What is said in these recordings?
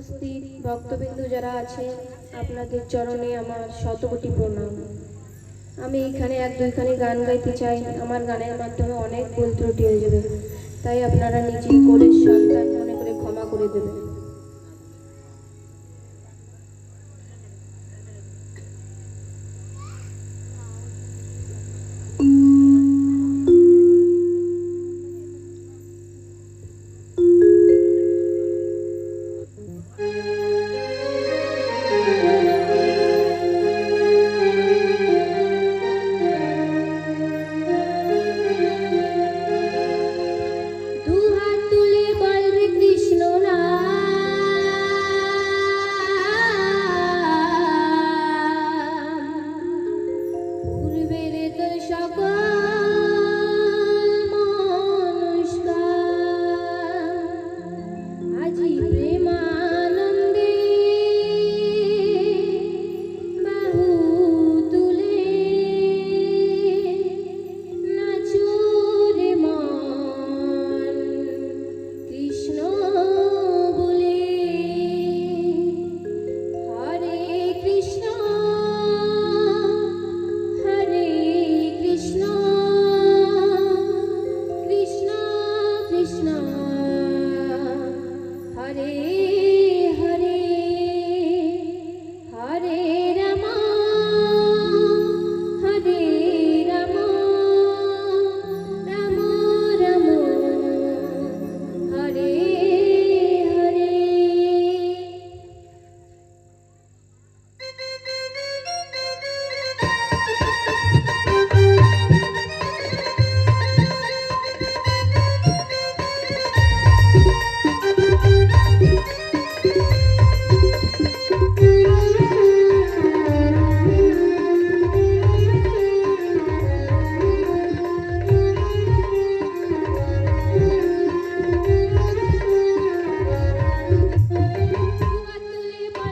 উপস্থিত ভক্তবিন্দু যারা আছেন, আপনাদের চরণে আমার শতকোটি প্রণাম। আমি এখানে এক দুইখানি গান গাইতে চাই। আমার গানের মাধ্যমে অনেক ভুল ত্রুটি হয়ে যাবে। তাই আপনারা নিজের কোলের সন্তান মনে করে ক্ষমা করে দেবেন।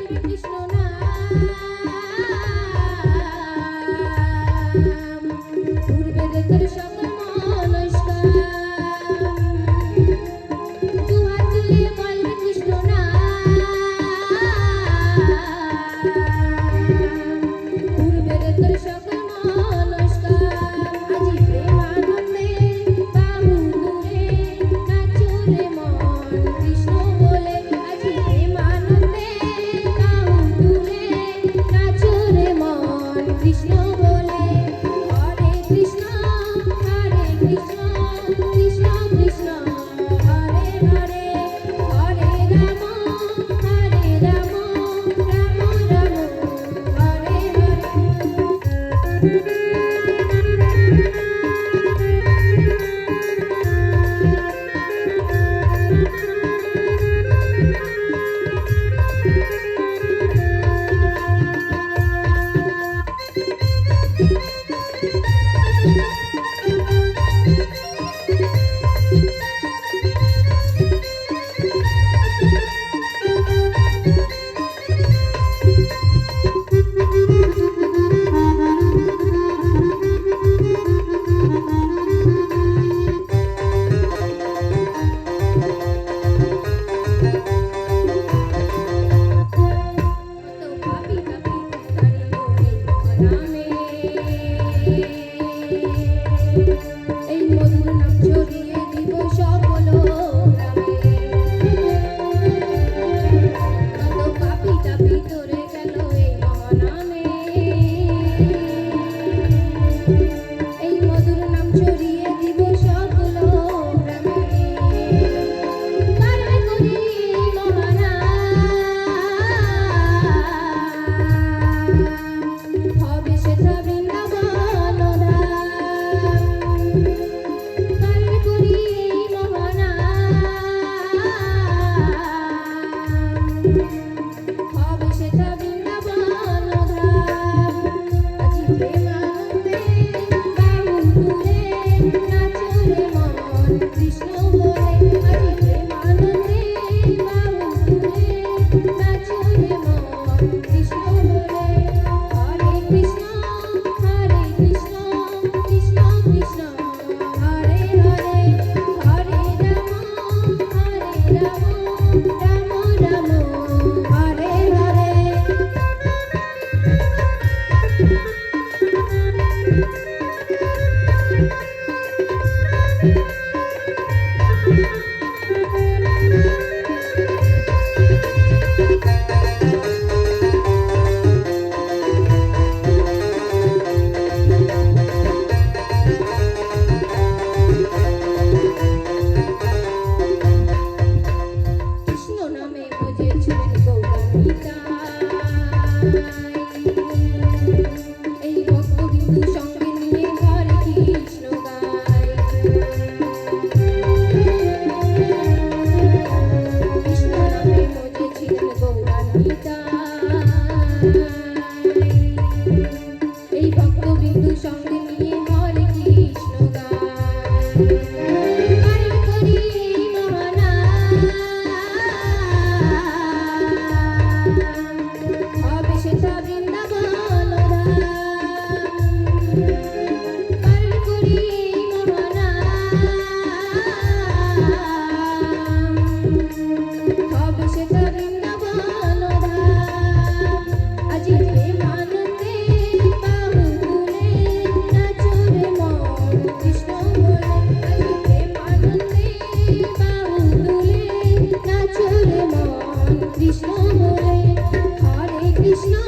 Кришна. কৃষ্ণ হরে হরে কৃষ্ণ।